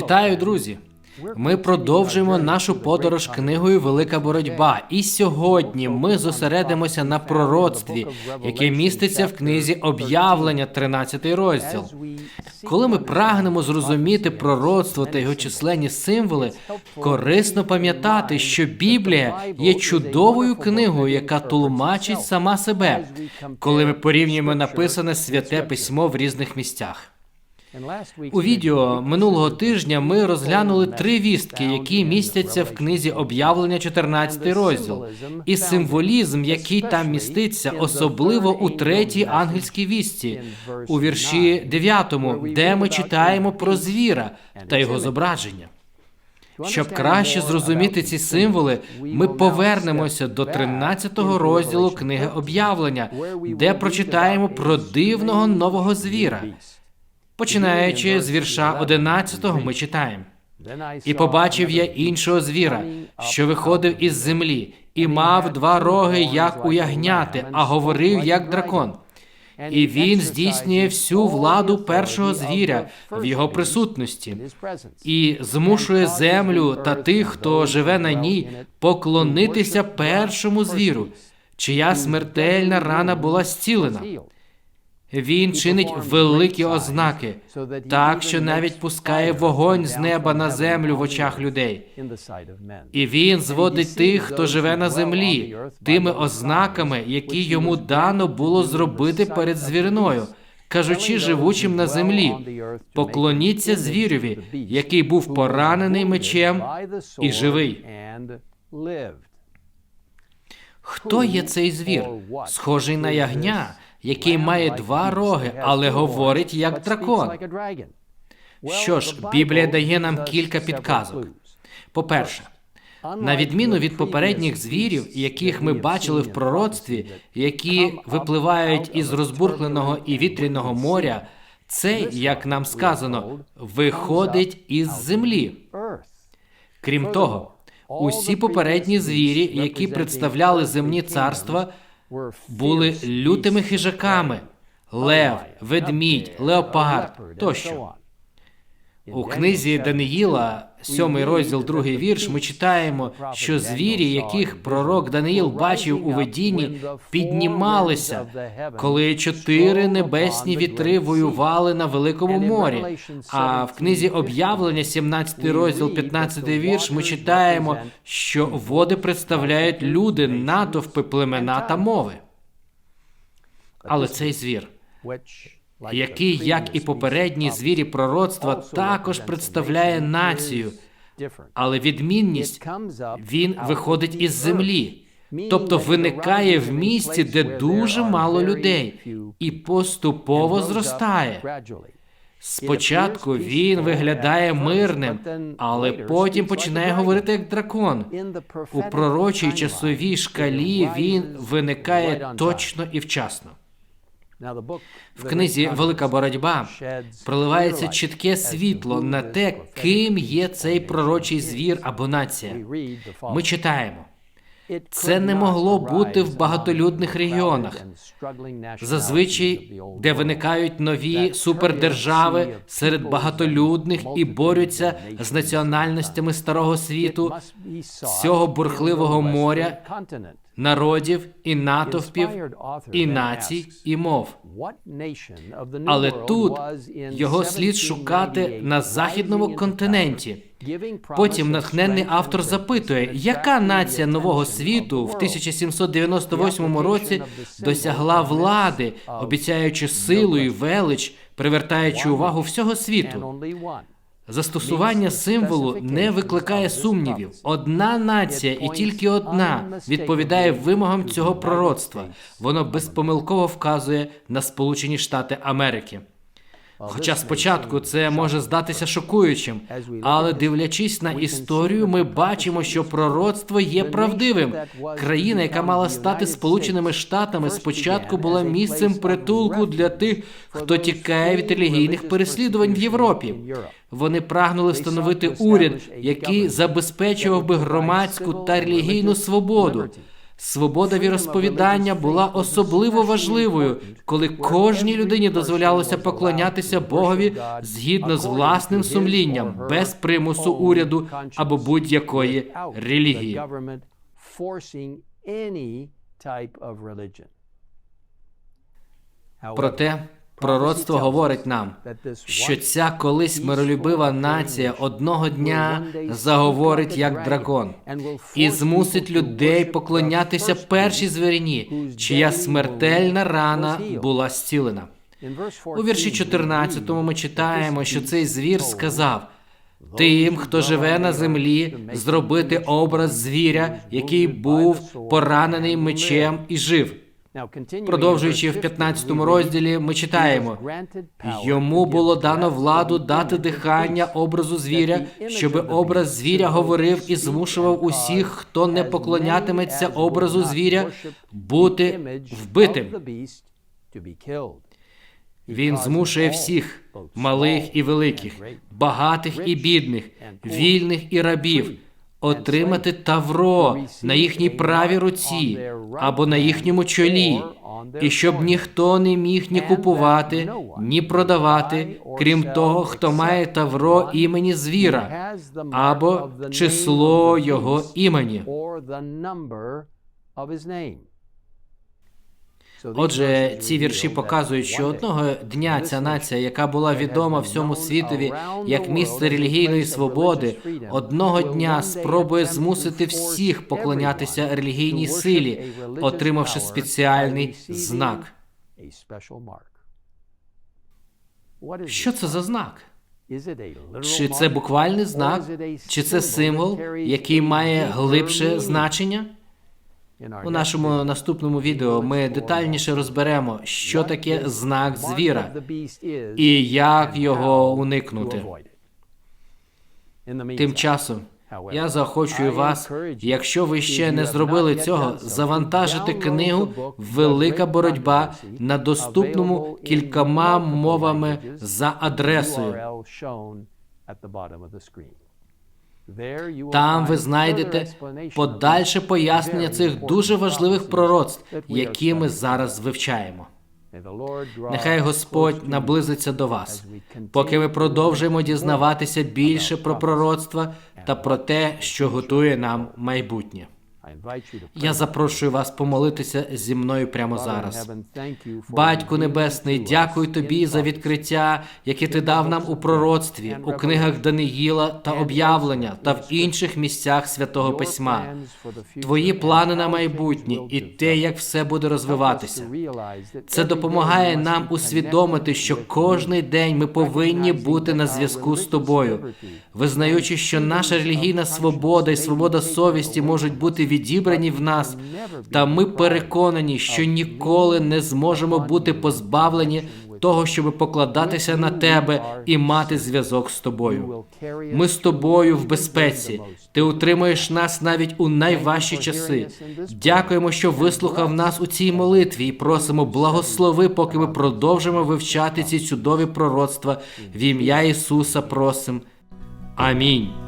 Вітаю, друзі! Ми продовжуємо нашу подорож книгою Велика боротьба. І сьогодні ми зосередимося на пророцтві, яке міститься в книзі Об'явлення, 13 розділ. Коли ми прагнемо зрозуміти пророцтво та його численні символи, корисно пам'ятати, що Біблія є чудовою книгою, яка тлумачить сама себе, коли ми порівнюємо написане святе письмо в різних місцях. У відео минулого тижня ми розглянули три вістки, які містяться в книзі об'явлення 14 розділ, і символізм, який там міститься, особливо у третій ангельській вістці, у вірші 9, де ми читаємо про звіра та його зображення. Щоб краще зрозуміти ці символи, ми повернемося до 13 розділу книги об'явлення, де прочитаємо про дивного нового звіра. Починаючи з вірша 11 ми читаємо. І побачив я іншого звіра, що виходив із землі, і мав два роги, як у ягняти, а говорив як дракон. І він здійснює всю владу першого звіря в його присутності. і змушує землю та тих, хто живе на ній, поклонитися першому звіру, чия смертельна рана була зцілена. Він чинить великі ознаки, так що навіть пускає вогонь з неба на землю в очах людей. І він зводить тих, хто живе на землі, тими ознаками, які йому дано було зробити перед звіриною, кажучи живучим на землі, поклоніться звіреві, який був поранений мечем і живий. Хто є цей звір? Схожий на ягня, який має два роги, але говорить як дракон. Що ж, Біблія дає нам кілька підказок. По-перше, на відміну від попередніх звірів, яких ми бачили в пророцтві, які випливають із розбурхленого і вітряного моря, цей, як нам сказано, виходить із землі. Крім того, усі попередні звірі, які представляли земні царства, були лютими хижаками лев, ведмідь, леопард тощо. У книзі Даниїла, сьомий розділ, другий вірш, ми читаємо, що звірі, яких пророк Даниїл бачив у видінні, піднімалися, коли чотири небесні вітри воювали на великому морі. А в книзі об'явлення, 17 розділ, 15 вірш, ми читаємо, що води представляють люди, натовпи, племена та мови. Але цей звір, який, як і попередні звірі пророцтва, також представляє націю, але відмінність він виходить із землі, тобто виникає в місці, де дуже мало людей, і поступово зростає. Спочатку він виглядає мирним, але потім починає говорити як дракон. У пророчій часовій шкалі він виникає точно і вчасно. В книзі Велика боротьба проливається чітке світло на те, ким є цей пророчий звір або нація. Ми читаємо. Це не могло бути в багатолюдних регіонах. Зазвичай, де виникають нові супердержави серед багатолюдних і борються з національностями старого світу, цього бурхливого моря, народів і натовпів, і націй, і мов. Але тут його слід шукати на західному континенті. Потім натхненний автор запитує, яка нація нового світу в 1798 році досягла влади, обіцяючи силу і велич, привертаючи увагу всього світу. Застосування символу не викликає сумнівів. Одна нація і тільки одна відповідає вимогам цього пророцтва. Воно безпомилково вказує на Сполучені Штати Америки. Хоча спочатку це може здатися шокуючим, але дивлячись на історію, ми бачимо, що пророцтво є правдивим. Країна, яка мала стати Сполученими Штатами, спочатку була місцем притулку для тих, хто тікає від релігійних переслідувань в Європі. Вони прагнули встановити уряд, який забезпечував би громадську та релігійну свободу. Свобода віросповідання була особливо важливою, коли кожній людині дозволялося поклонятися Богові згідно з власним сумлінням, без примусу уряду або будь-якої релігії. Проте пророцтво говорить нам, що ця колись миролюбива нація одного дня заговорить як дракон і змусить людей поклонятися першій звірині, чия смертельна рана була зцілена. У вірші 14 ми читаємо, що цей звір сказав. Тим, хто живе на землі, зробити образ звіря, який був поранений мечем і жив. Продовжуючи в 15 розділі, ми читаємо йому було дано владу дати дихання образу звіря, щоб образ звіря говорив і змушував усіх, хто не поклонятиметься образу звіря, бути вбитим. Він змушує всіх, малих і великих, багатих і бідних, вільних і рабів, отримати тавро на їхній правій руці або на їхньому чолі, і щоб ніхто не міг ні купувати, ні продавати, крім того, хто має тавро імені звіра або число його імені. Отже, ці вірші показують, що одного дня ця нація, яка була відома всьому світові як місце релігійної свободи, одного дня спробує змусити всіх поклонятися релігійній силі, отримавши спеціальний знак. Що це за знак? Чи це буквальний знак, чи це символ, який має глибше значення? У нашому наступному відео ми детальніше розберемо, що таке знак звіра і як його уникнути. Тим часом я заохочую вас, якщо ви ще не зробили цього, завантажити книгу Велика боротьба на доступному кількома мовами за адресою. Там ви знайдете подальше пояснення цих дуже важливих пророцтв, які ми зараз вивчаємо. Нехай Господь наблизиться до вас, поки ми продовжуємо дізнаватися більше про пророцтва та про те, що готує нам майбутнє. Я запрошую вас помолитися зі мною прямо зараз. Батьку Небесний, дякую тобі за відкриття, яке ти дав нам у пророцтві, у книгах Даниїла та об'явлення та в інших місцях святого письма. Твої плани на майбутнє і те, як все буде розвиватися. Це допомагає нам усвідомити, що кожний день ми повинні бути на зв'язку з тобою, визнаючи, що наша релігійна свобода і свобода совісті можуть бути відібрані в нас, та ми переконані, що ніколи не зможемо бути позбавлені того, щоб покладатися на тебе і мати зв'язок з тобою. Ми з тобою в безпеці. Ти утримуєш нас навіть у найважчі часи. Дякуємо, що вислухав нас у цій молитві, і просимо благослови, поки ми продовжимо вивчати ці чудові пророцтва. В ім'я Ісуса просим. Амінь.